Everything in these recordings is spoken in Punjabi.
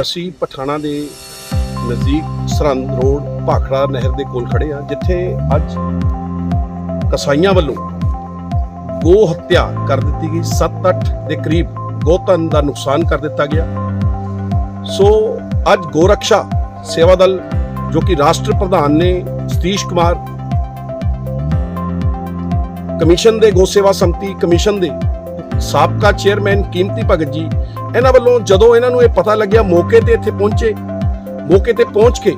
ਅਸੀਂ ਪਠਾਣਾ ਦੇ ਨਜ਼ਦੀਕ ਸਰਹੰਦ ਰੋਡ, ਭਾਖੜਾ ਨਹਿਰ ਦੇ ਕੋਲ ਖੜੇ ਆ ਜਿੱਥੇ ਅੱਜ ਕਸਾਈਆਂ ਵੱਲੋਂ ਗੋ ਹੱਤਿਆ ਕਰ ਦਿੱਤੀ ਗਈ। 7-8 ਦੇ ਕਰੀਬ ਗੋਤਨ ਦਾ ਨੁਕਸਾਨ ਕਰ ਦਿੱਤਾ ਗਿਆ। ਸੋ ਅੱਜ ਗੋਰਖਸ਼ਾ ਸੇਵਾ ਦਲ, ਜੋ ਕਿ ਰਾਸ਼ਟਰ ਪ੍ਰਧਾਨ ਨੇ ਸਤੀਸ਼ ਕੁਮਾਰ, ਕਮਿਸ਼ਨ ਦੇ ਗੋ ਸੇਵਾ ਸੰਮਤੀ ਕਮਿਸ਼ਨ ਦੇ ਸਾਬਕਾ ਚੇਅਰਮੈਨ ਕੀਮਤੀ ਭਗਤ ਜੀ ਇਹਨਾਂ ਵੱਲੋਂ ਜਦੋਂ ਇਹਨਾਂ ਨੂੰ ਇਹ ਪਤਾ ਲੱਗਿਆ ਮੌਕੇ ਤੇ ਇੱਥੇ ਪਹੁੰਚੇ, ਮੌਕੇ ਤੇ ਪਹੁੰਚ ਕੇ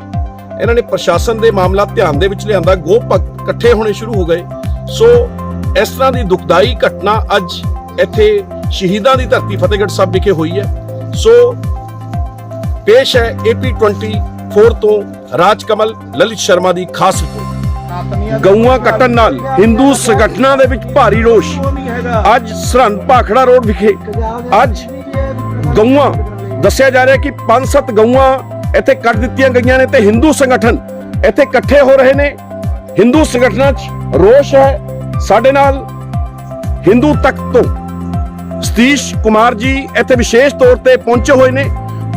ਇਹਨਾਂ ਨੇ ਪ੍ਰਸ਼ਾਸਨ ਦੇ ਮਾਮਲਾ ਧਿਆਨ ਦੇ ਵਿੱਚ ਲਿਆਂਦਾ ਗੋ ਇਕੱਠੇ ਹੋਣੇ ਸ਼ੁਰੂ ਹੋ ਗਏ। ਸੋ ਇਸ ਤਰ੍ਹਾਂ ਦੀ ਦੁਖਦਾਈ ਘਟਨਾ ਅੱਜ ਇੱਥੇ ਸ਼ਹੀਦਾਂ ਦੀ ਧਰਤੀ ਫਤਿਹਗੜ੍ਹ ਸਾਹਿਬ ਵਿਖੇ ਹੋਈ ਹੈ। ਸੋ ਪੇਸ਼ ਹੈ ਏਪੀ 24 ਤੋਂ ਰਾਜਕਮਲ ਲਲਿਤ ਸ਼ਰਮਾ ਦੀ ਖਾਸ ਰਿਪੋਰਟ। ਗਊਆਂ ਕੱਟਣ ਨਾਲ ਹਿੰਦੂ ਸੰਗਠਨਾਂ ਦੇ ਵਿੱਚ ਭਾਰੀ ਰੋਸ਼। ਅੱਜ ਸਰਹੰਦ ਭਾਖੜਾ ਰੋਡ ਵਿਖੇ, ਅੱਜ ਗਊਆਂ। ਦੱਸਿਆ ਜਾ ਰਿਹਾ ਕਿ ਪੰਜ ਸੱਤ ਗਊਆਂ ਇੱਥੇ ਕੱਟ ਦਿੱਤੀਆਂ ਗਈਆਂ ਨੇ ਤੇ ਹਿੰਦੂ ਸੰਗਠਨ ਇੱਥੇ ਇਕੱਠੇ ਹੋ ਰਹੇ ਨੇ। ਹਿੰਦੂ ਸੰਗਠਨਾਂ 'ਚ ਰੋਸ਼ ਹੈ ਸਾਡੇ ਨਾਲ। ਹਿੰਦੂ ਤਖਤ ਤੋਂ ਸਤੀਸ਼ ਕੁਮਾਰ ਜੀ ਇੱਥੇ ਵਿਸ਼ੇਸ਼ ਤੌਰ ਤੇ ਪਹੁੰਚੇ ਹੋਏ ਨੇ।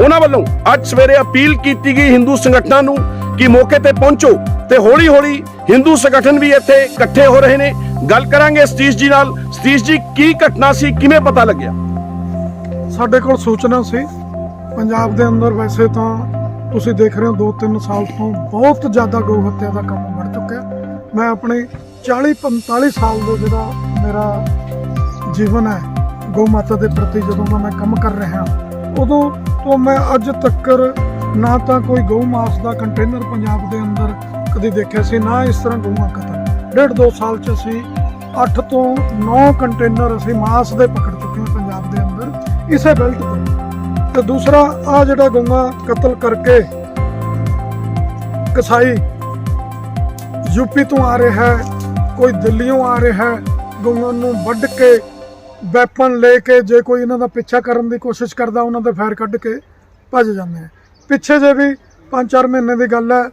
ਉਹਨਾਂ ਵੱਲੋਂ ਅੱਜ ਸਵੇਰੇ ਅਪੀਲ ਕੀਤੀ ਗਈ ਹਿੰਦੂ ਸੰਗਠਨਾਂ ਨੂੰ ਕਿ ਮੌਕੇ ਤੇ ਪਹੁੰਚੋ ਤੇ ਹੌਲੀ ਹੌਲੀ ਹਿੰਦੂ ਸੰਗਠਨ ਵੀ ਇੱਥੇ ਇਕੱਠੇ ਹੋ ਰਹੇ ਨੇ। ਗੱਲ ਕਰਾਂਗੇ ਸਤੀਸ਼ ਜੀ ਨਾਲ। ਸਤੀਸ਼ ਜੀ, ਕੀ ਘਟਨਾ ਸੀ? ਕਿਵੇਂ ਪਤਾ ਲੱਗਿਆ? ਸਾਡੇ ਕੋਲ ਸੂਚਨਾ ਸੀ। ਪੰਜਾਬ ਦੇ ਅੰਦਰ ਵੈਸੇ ਤਾਂ ਤੁਸੀਂ ਦੇਖ ਰਹੇ ਹੋ 2-3 ਸਾਲ ਤੋਂ ਬਹੁਤ ਜ਼ਿਆਦਾ ਗਊ ਹੱਤਿਆ ਦਾ ਕੰਮ ਵੱਧ ਚੁੱਕਿਆ। ਮੈਂ ਆਪਣੇ 40-45 ਸਾਲ ਦਾ ਜਿਹੜਾ ਮੇਰਾ ਜੀਵਨ ਹੈ, ਗਊ ਮਾਤਾ ਦੇ ਪ੍ਰਤੀ ਜਦੋਂ ਦਾ ਮੈਂ ਕੰਮ ਕਰ ਰਿਹਾ, ਉਦੋਂ ਤੋਂ ਮੈਂ ਅੱਜ ਤੱਕ ਨਾ ਤਾਂ ਕੋਈ ਗਊ ਮਾਸ ਦਾ ਕੰਟੇਨਰ ਪੰਜਾਬ ਦੇ ਅੰਦਰ ਕਦੇ ਦੇਖਿਆ ਸੀ, ਨਾ ਇਸ ਤਰ੍ਹਾਂ ਗਊਆਂ ਕਤਲ ਡੇਢ ਦੋ ਸਾਲ ਚ ਅਸੀਂ 8 ਤੋਂ 9 ਕੰਟੇਨਰ ਅਸੀਂ ਮਾਸ ਦੇ ਪਕੜ ਇਸੇ ਬੈਲਟ ਤੇ। ਤੇ ਦੂਸਰਾ ਆ ਜਿਹੜਾ ਗਊਆਂ ਕਤਲ ਕਰਕੇ ਕਸਾਈ ਯੂਪੀ ਤੋਂ ਆ ਰਿਹਾ ਹੈ, ਕੋਈ ਦਿੱਲੀੋਂ ਆ ਰਿਹਾ ਹੈ ਗਊਆਂ ਨੂੰ ਵੱਢ ਕੇ ਵੈਪਨ ਲੈ ਕੇ ਜੇ ਕੋਈ ਇਹਨਾਂ ਦਾ ਪਿੱਛਾ ਕਰਨ ਦੀ ਕੋਸ਼ਿਸ਼ ਕਰਦਾ, ਉਹਨਾਂ ਦੇ ਫਾਇਰ ਕੱਢ ਕੇ ਭੱਜ ਜਾਂਦੇ ਆ। ਪਿੱਛੇ ਜੇ ਵੀ 5-4 ਮਹੀਨੇ ਦੀ ਗੱਲ ਹੈ,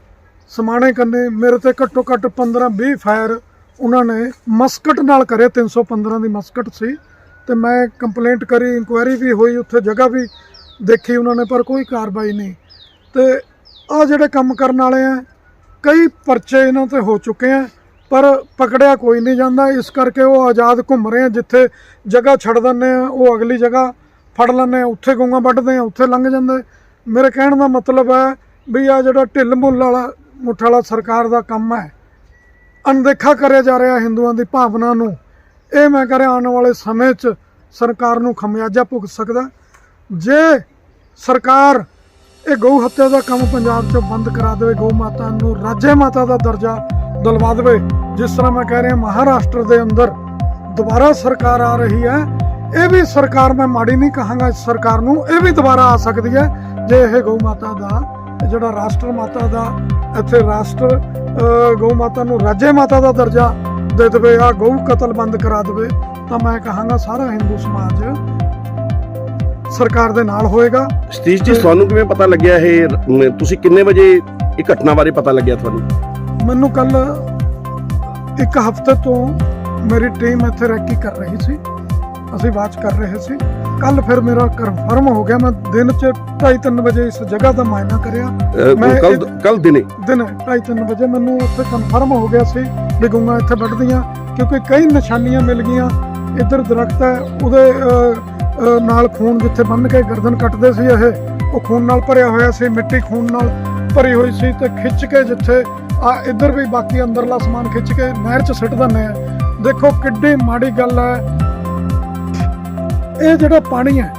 ਸਮਾਣੇ ਕੰਨੇ ਮੇਰੇ ਤੇ ਘੱਟੋ ਘੱਟ 15-20 ਫਾਇਰ ਉਹਨਾਂ ਨੇ ਮਸਕਟ ਨਾਲ ਕਰੇ 315 ਦੀ ਮਸਕਟ ਸੀ। ਤੇ ਮੈਂ ਕੰਪਲੇਂਟ ਕਰੀ ਇਨਕੁਆਇਰੀ ਵੀ ਹੋਈ, ਉੱਥੇ ਜਗ੍ਹਾ ਵੀ ਦੇਖੀ ਉਹਨਾਂ ਨੇ, ਪਰ ਕੋਈ ਕਾਰਵਾਈ ਨਹੀਂ। ਤੇ ਆ ਜਿਹੜੇ ਕੰਮ ਕਰਨ ਵਾਲੇ ਆ, ਕਈ ਪਰਚੇ ਇਹਨਾਂ ਤੇ ਹੋ ਚੁੱਕੇ ਆ, ਪਰ ਪਕੜਿਆ ਕੋਈ ਨਹੀਂ ਜਾਂਦਾ। ਇਸ ਕਰਕੇ ਉਹ ਆਜ਼ਾਦ ਘੁੰਮ ਰਹੇ ਆ, ਜਿੱਥੇ ਜਗ੍ਹਾ ਛੱਡ ਦਿੰਦੇ ਆ, ਉਹ ਅਗਲੀ ਜਗ੍ਹਾ ਫੜ ਲੈਂਦੇ ਆ, ਉੱਥੇ ਗਊਆਂ ਵੱਢਦੇ ਆ, ਉੱਥੇ ਲੰਘ ਜਾਂਦੇ। ਮੇਰੇ ਕਹਿਣ ਦਾ ਮਤਲਬ ਹੈ ਵੀ ਆ ਜਿਹੜਾ ਢਿੱਲ ਮੁੱਲ ਵਾਲਾ, ਮੁੱਠ ਵਾਲਾ ਸਰਕਾਰ ਦਾ ਕੰਮ ਹੈ, ਅਣਦੇਖਾ ਕਰਿਆ ਜਾ ਰਿਹਾ ਹਿੰਦੂਆਂ ਦੀ ਭਾਵਨਾ ਨੂੰ। ਇਹ ਮੈਂ ਕਹ ਰਿਹਾ, ਆਉਣ ਵਾਲੇ ਸਮੇਂ 'ਚ ਸਰਕਾਰ ਨੂੰ ਖਮਿਆਜਾ ਭੁਗਤ ਸਕਦਾ। ਜੇ ਸਰਕਾਰ ਇਹ ਗਊ ਹੱਤਿਆ ਦਾ ਕੰਮ ਪੰਜਾਬ 'ਚੋਂ ਬੰਦ ਕਰਾ ਦੇਵੇ, ਗਊ ਮਾਤਾ ਨੂੰ ਰਾਜੇ ਮਾਤਾ ਦਾ ਦਰਜਾ ਦਿਲਵਾ ਦੇਵੇ, ਜਿਸ ਤਰ੍ਹਾਂ ਮੈਂ ਕਹਿ ਰਿਹਾ, ਮਹਾਰਾਸ਼ਟਰ ਦੇ ਅੰਦਰ ਦੁਬਾਰਾ ਸਰਕਾਰ ਆ ਰਹੀ ਹੈ। ਇਹ ਵੀ ਸਰਕਾਰ ਮੈਂ ਮਾੜੀ ਨਹੀਂ ਕਹਾਂਗਾ, ਇਸ ਸਰਕਾਰ ਨੂੰ ਇਹ ਵੀ ਦੁਬਾਰਾ ਆ ਸਕਦੀ ਹੈ, ਜੇ ਇਹ ਗਊ ਮਾਤਾ ਦਾ, ਜਿਹੜਾ ਰਾਸ਼ਟਰ ਮਾਤਾ ਦਾ, ਇੱਥੇ ਰਾਸ਼ਟਰ ਗਊ ਮਾਤਾ ਨੂੰ ਰਾਜੇ ਮਾਤਾ ਦਾ ਦਰਜਾ ਦੇ ਦੇਵੇ ਆ ਗਊ ਕਤਲ ਬੰਦ ਕਰਾ ਦੇਵੇ ਤਾਂ ਮੈਂ ਕਹਾਂਗਾ ਸਾਰਾ ਹਿੰਦੂ ਸਮਾਜ ਸਰਕਾਰ ਦੇ ਨਾਲ ਹੋਏਗਾ। ਸਤੀਸ਼ ਜੀ ਤੁਹਾਨੂੰ ਕਿਵੇਂ ਪਤਾ ਲੱਗਿਆ ਇਹ ਤੁਸੀਂ ਕਿੰਨੇ ਵਜੇ ਇਹ ਘਟਨਾ ਬਾਰੇ ਪਤਾ ਲੱਗਿਆ ਤੁਹਾਨੂੰ? ਮੈਨੂੰ ਕੱਲ ਇੱਕ ਹਫ਼ਤੇ ਤੋਂ ਮੇਰੀ ਟੀਮ ਇੱਥੇ ਰੈਕੀ ਕਰ ਰਹੀ ਸੀ। ਅਸੀਂ ਵਾਚ ਕਰ ਰਹੇ ਸੀ। ਕੱਲ ਫਿਰ ਮੇਰਾ ਕਨਫਰਮ ਹੋ ਗਿਆ। ਮੈਂ ਦਿਨ ਚ 2:30 ਵਜੇ ਇਸ ਜਗ੍ਹਾ ਦਾ ਮਾਇਨਾ ਕਰਿਆ। ਮੈਂ ਕੱਲ ਕੱਲ ਦਿਨੇ? ਦਿਨ 2:30 ਵਜੇ ਮੈਨੂੰ ਉੱਥੇ ਕਨਫਰਮ ਹੋ ਗਿਆ ਸੀ। ਵੀ ਗਊਆਂ ਇੱਥੇ ਵੱਢਦੀਆਂ, ਕਿਉਂਕਿ ਕਈ ਨਿਸ਼ਾਨੀਆਂ ਮਿਲ ਗਈਆਂ। ਇੱਧਰ ਦਰਖਤ ਹੈ, ਉਹਦੇ ਨਾਲ ਖੂਨ ਜਿੱਥੇ ਬੰਨ ਕੇ ਗਰਦਨ ਕੱਟਦੇ ਸੀ ਇਹ, ਉਹ ਖੂਨ ਨਾਲ ਭਰਿਆ ਹੋਇਆ ਸੀ, ਮਿੱਟੀ ਖੂਨ ਨਾਲ ਭਰੀ ਹੋਈ ਸੀ ਤੇ ਖਿੱਚ ਕੇ ਜਿੱਥੇ ਆ ਇੱਧਰ ਵੀ ਬਾਕੀ ਅੰਦਰਲਾ ਸਮਾਨ ਖਿੱਚ ਕੇ ਨਹਿਰ 'ਚ ਸਿੱਟ ਦਿੰਦੇ ਆ। ਦੇਖੋ ਕਿੱਡੀ ਮਾੜੀ ਗੱਲ ਹੈ। ਇਹ ਜਿਹੜਾ ਪਾਣੀ ਹੈ,